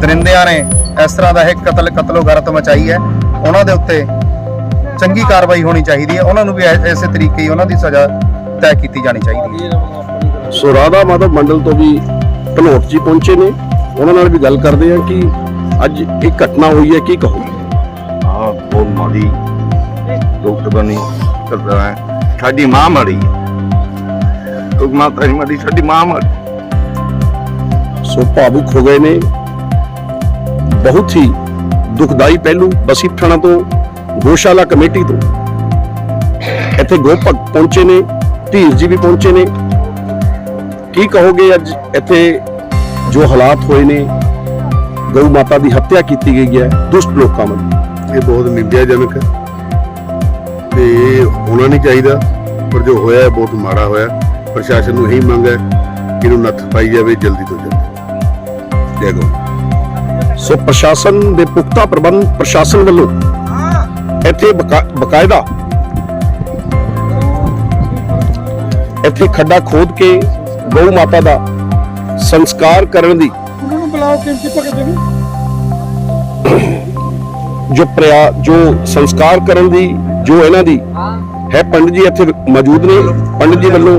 ਦਰਿੰਦਿਆਂ ਨੇ ਇਸ ਤਰ੍ਹਾਂ ਦਾ ਇਹ ਕਤਲ ਕਤਲੋ ਗਰਤ ਮਚਾਈ ਹੈ। ਉਹਨਾਂ ਦੇ ਉੱਤੇ ਚੰਗੀ ਕਾਰਵਾਈ ਹੋਣੀ ਚਾਹੀਦੀ ਹੈ। ਉਹਨਾਂ ਨੂੰ ਵੀ ਐਸੇ ਤਰੀਕੇ ਹੀ ਉਹਨਾਂ ਦੀ ਸਜ਼ਾ ਤੈਅ ਕੀਤੀ ਜਾਣੀ ਚਾਹੀਦੀ ਹੈ। ਸੋ ਰਾਧਾ ਮਾਧਵ ਮੰਡਲ ਤੋਂ ਵੀ ਧਨੋਟ ਜੀ ਪਹੁੰਚੇ ਨੇ। ਉਹਨਾਂ ਨਾਲ ਵੀ ਗੱਲ ਕਰਦੇ ਹਾਂ ਕਿ ਅੱਜ ਇਹ ਘਟਨਾ ਹੋਈ ਹੈ ਕੀ ਕਹੋ ਆ ਬਹੁਤ ਮਾੜੀ ਦੁੱਖ ਬਣੀ ਕਰਦਾ ਹੈ। ਸਾਡੀ ਮਾਂ ਮਰੀ ਦੁੱਖ ਮਾਤਾ ਨਹੀਂ ਮਰੀ ਸਾਡੀ ਮਾਂ ਮਰੀ ਸੋ ਭਾਵੁਕ ਹੋ ਗਏ ਨੇ। ਬਹੁਤ ਹੀ ਦੁਖਦਾਈ ਪਹਿਲੂ ਬਸੀ ਥਾਣਾ ਤੋਂ, ਗੋਸ਼ਾਲਾ ਕਮੇਟੀ ਤੋਂ। ਇੱਥੇ ਗੋਪਕ ਪਹੁੰਚੇ ਨੇ, ਧੀਰ ਜੀ ਵੀ ਪਹੁੰਚੇ ਨੇ। ਕੀ ਕਹੋਗੇ ਅੱਜ ਇੱਥੇ ਜੋ ਹਾਲਾਤ ਹੋਏ ਨੇ? ਗਊ ਮਾਤਾ ਦੀ ਹੱਤਿਆ ਕੀਤੀ ਗਈ ਹੈ, ਦੁਸ਼ਟ ਲੋਕਾਂ ਵੱਲੋਂ। ਇਹ ਬਹੁਤ ਨਿੰਦਿਆਜਨਕ ਹੈ। ਤੇ ਹੋਣਾ ਨਹੀਂ ਚਾਹੀਦਾ, ਪਰ ਜੋ ਹੋਇਆ ਹੈ, ਬਹੁਤ ਮਾੜਾ ਹੋਇਆ ਪ੍ਰਸ਼ਾਸਨ ਨੂੰ ਇਹੀ ਮੰਗ ਹੈ ਕਿ ਇਹਨੂੰ ਨੱਥ ਪਾਈ ਜਾਵੇ ਜਲਦੀ ਤੋਂ ਜਲਦੀ। ਜੈ ਗਊ ਸੋ ਪ੍ਰਸ਼ਾਸਨ ਦੇ ਪੁਖਤਾ ਪ੍ਰਬੰਧ ਪ੍ਰਸ਼ਾਸਨ ਵੱਲੋਂ ਇੱਥੇ ਬਕਾ- ਬਕਾਇਦਾ ਇੱਥੇ ਖੱਡਾ ਖੋਦ ਕੇ ਗਊ ਮਾਤਾ ਦਾ ਸੰਸਕਾਰ ਕਰਨ ਦੀ ਉਹਨਾਂ ਨੂੰ ਬੁਲਾਓ ਕਿੰਤੀ ਭਗਤ ਜੀ ਨੂੰ? ਜੋ ਪ੍ਰਿਆ ਜੋ ਸੰਸਕਾਰ ਕਰਨ ਦੀ ਜੋ ਇਹਨਾਂ ਦੀ ਹੈ ਪੰਡਿਤ ਜੀ ਇੱਥੇ ਮੌਜੂਦ ਨੇ। ਪੰਡਿਤ ਜੀ ਵੱਲੋਂ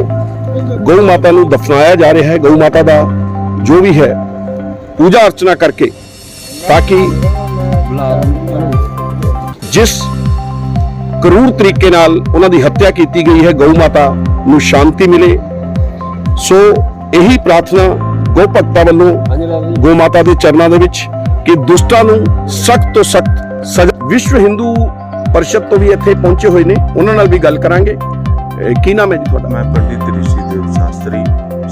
ਗਊ ਮਾਤਾ ਨੂੰ ਦਫਨਾਇਆ ਜਾ ਰਿਹਾ ਹੈ। ਗਊ ਮਾਤਾ ਦਾ ਜੋ ਵੀ ਹੈ ਪੂਜਾ ਅਰਚਨਾ ਕਰਕੇ ਤਾਂ ਕਿ ਜਿਸ ਕਰੂਰ ਤਰੀਕੇ ਨਾਲ ਉਹਨਾਂ ਦੀ ਹੱਤਿਆ ਕੀਤੀ ਗਈ ਹੈ, ਗਊ ਮਾਤਾ ਨੂੰ ਸ਼ਾਂਤੀ ਮਿਲੇ। ਸੋ ਇਹੀ ਪ੍ਰਾਰਥਨਾ ਗੋ ਭਗਤਾਂ ਵੱਲੋਂ ਗੋ ਮਾਤਾ ਦੇ ਚਰਨਾਂ ਦੇ ਵਿੱਚ ਕਿ ਦੁਸ਼ਟਾਂ ਨੂੰ ਸਖਤ ਤੋਂ ਸਖਤ ਸਜ਼ਾ ਵਿਸ਼ਵ ਹਿੰਦੂ ਪਰਿਸ਼ਦ ਤੋਂ ਵੀ ਇੱਥੇ ਪਹੁੰਚੇ ਹੋਏ ਨੇ। ਉਹਨਾਂ ਨਾਲ ਵੀ ਗੱਲ ਕਰਾਂਗੇ। ਕੀ ਨਾਮ ਹੈ ਜੀ ਤੁਹਾਡਾ? ਮੈਂ ਪੰਡਿਤ ਰਿਸ਼ੀਦੇਵ ਸ਼ਾਸਤਰੀ।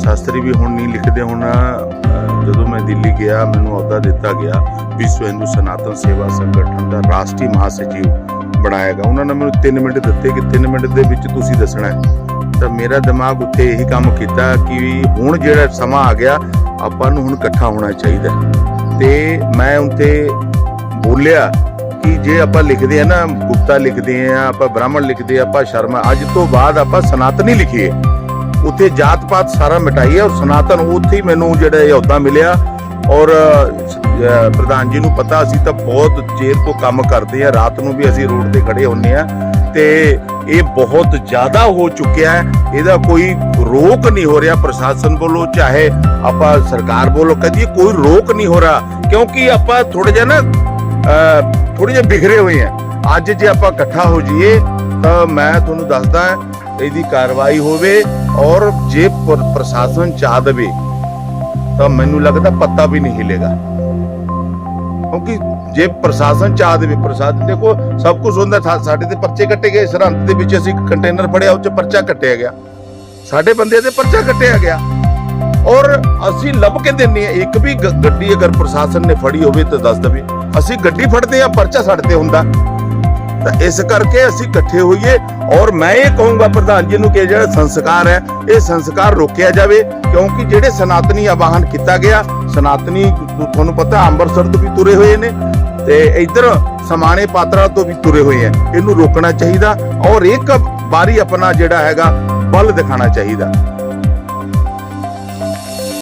ਸ਼ਾਸਤਰੀ ਵੀ ਹੁਣ ਨਹੀਂ ਲਿਖਦੇ, ਹੁਣ ਜਦੋਂ ਮੈਂ ਦਿੱਲੀ ਗਿਆ, ਮੈਨੂੰ ਅਹੁਦਾ ਦਿੱਤਾ ਗਿਆ ਵਿਸ਼ਵ ਹਿੰਦੂ ਸਨਾਤਨ ਸੇਵਾ ਸੰਗਠਨ ਦਾ ਰਾਸ਼ਟਰੀ ਮਹਾਸਚਿਵ ਬਣਾਇਆ ਗਿਆ ਉਹਨਾਂ ਨੇ ਮੈਨੂੰ 3 ਮਿੰਟ ਦਿੱਤੇ ਕਿ 3 ਮਿੰਟ ਦੇ ਵਿੱਚ ਤੁਸੀਂ ਦੱਸਣਾ ਹੈ। ਤਾਂ ਮੇਰਾ ਦਿਮਾਗ ਉੱਥੇ ਇਹੀ ਕੰਮ ਕੀਤਾ ਕਿ ਹੁਣ ਜਿਹੜਾ ਸਮਾਂ ਆ ਗਿਆ, ਆਪਾਂ ਨੂੰ ਹੁਣ ਇਕੱਠਾ ਹੋਣਾ ਚਾਹੀਦਾ ਹੈ। ਤੇ ਮੈਂ ਉੱਥੇ ਬੋਲਿਆ ਕਿ ਜੇ ਆਪਾਂ ਲਿਖਦੇ ਆ ਨਾ, ਗੁਪਤਾ ਲਿਖਦੇ ਆ ਆਪਾਂ ਬ੍ਰਾਹਮਣ ਲਿਖਦੇ ਆ ਆਪਾਂ ਸ਼ਰਮਾ, ਅੱਜ ਤੋਂ ਬਾਅਦ ਆਪਾਂ ਸਨਾਤਨੀ ਲਿਖੀਏ। ਉੱਥੇ ਜਾਤ ਪਾਤ ਸਾਰਾ ਮਿਟਾਈਏ ਔਰ ਸਨਾਤਨ ਉੱਥੇ ਹੀ ਮੈਨੂੰ ਜਿਹੜਾ ਇਹ ਅਹੁਦਾ ਮਿਲਿਆ ਔਰ ਪ੍ਰਧਾਨ ਜੀ ਨੂੰ ਪਤਾ ਅਸੀਂ ਤਾਂ ਬਹੁਤ ਚਿਰ ਤੋਂ ਕੰਮ ਕਰਦੇ ਆ ਰਾਤ ਨੂੰ ਵੀ ਅਸੀਂ ਰੋਡ ਤੇ ਖੜੇ ਹੁੰਨੇ ਆ ਤੇ ਇਹ ਬਹੁਤ ਜ਼ਿਆਦਾ ਹੋ ਚੁੱਕਿਆ ਹੈ, ਇਹਦਾ ਕੋਈ ਰੋਕ ਨਹੀਂ ਹੋ ਰਿਹਾ ਪ੍ਰਸ਼ਾਸਨ ਵੱਲੋਂ, ਚਾਹੇ ਆਪਾਂ ਸਰਕਾਰ ਵੱਲੋਂ ਕਹਦੀ ਕੋਈ ਰੋਕ ਨਹੀਂ ਹੋ ਰਿਹਾ, ਕਿਉਂਕਿ ਆਪਾਂ ਥੋੜਾ ਜਿਹਾ ਨਾ ਥੋੜੇ ਜਿਹਾ ਬਿਖਰੇ ਹੋਏ ਆ ਅੱਜ ਜੇ ਆਪਾਂ ਇਕੱਠਾ ਹੋ ਜਾਈਏ ਤਾਂ ਮੈਂ ਤੁਹਾਨੂੰ ਦੱਸਦਾ ਇਹਦੀ ਕਾਰਵਾਈ ਹੋਵੇ ਔਰ ਜੇ ਪ੍ਰਸ਼ਾਸਨ ਚਾਹ ਦੇਵੇ, ਤਾਂ ਮੈਨੂੰ ਲੱਗਦਾ ਪੱਤਾ ਵੀ ਨਹੀਂ ਹਿਲੇਗਾ। ਕਿਉਂਕਿ ਜੇ ਪ੍ਰਸ਼ਾਸਨ ਚਾਹ ਦੇਵੇ, ਪ੍ਰਸ਼ਾਸਨ ਦੇਖੋ, ਸਭ ਕੁਝ ਹੁੰਦਾ ਸਾਡੇ ਤੇ ਪਰਚੇ ਕੱਟੇ ਗਏ, ਸਰਹੰਦ ਦੇ ਵਿੱਚ ਅਸੀਂ ਕੰਟੇਨਰ ਫੜਿਆ, ਉਹ 'ਚ ਪਰਚਾ ਕੱਟਿਆ ਗਿਆ। ਸਾਡੇ ਬੰਦੇ ਤੇ ਪਰਚਾ ਕੱਟਿਆ ਗਿਆ। ਔਰ ਅਸੀਂ ਲੱਭ ਕੇ ਦਿੰਨੇ ਆ, ਇੱਕ ਵੀ ਗੱਡੀ ਅਗਰ ਪ੍ਰਸ਼ਾਸਨ ਨੇ ਫੜੀ ਹੋਵੇ ਤਾਂ ਦੱਸ ਦੇਵੇ। ਅਸੀਂ ਗੱਡੀ ਫੜਦੇ ਆ, ਪਰਚਾ ਸਾਡੇ ਤੇ ਹੁੰਦਾ। ਤਾਂ ਇਸ ਕਰਕੇ ਅਸੀਂ ਇਕੱਠੇ ਹੋਈਏ ਔਰ ਮੈਂ ਇਹ ਕਹੂੰਗਾ ਪ੍ਰਧਾਨ ਜੀ ਨੂੰ ਕਿ ਜਿਹੜਾ ਸੰਸਕਾਰ ਹੈ, ਇਹ ਸੰਸਕਾਰ ਰੋਕਿਆ ਜਾਵੇ ਕਿਉਂਕਿ ਜਿਹੜੇ ਸਨਾਤਨੀ ਆਵਾਹਨ ਕੀਤਾ ਗਿਆ, ਸਨਾਤਨੀ ਤੁਹਾਨੂੰ ਪਤਾ ਅੰਮ੍ਰਿਤਸਰ ਤੋਂ ਵੀ ਤੁਰੇ ਹੋਏ ਨੇ ਤੇ ਇੱਧਰ ਸਮਾਣੇ ਪਾਤਰਾ ਤੋਂ ਵੀ ਤੁਰੇ ਹੋਏ ਆ। ਇਹਨੂੰ ਰੋਕਣਾ ਚਾਹੀਦਾ ਔਰ ਇੱਕ ਵਾਰੀ ਆਪਣਾ ਜਿਹੜਾ ਹੈਗਾ, ਬਲ ਦਿਖਾਣਾ ਚਾਹੀਦਾ।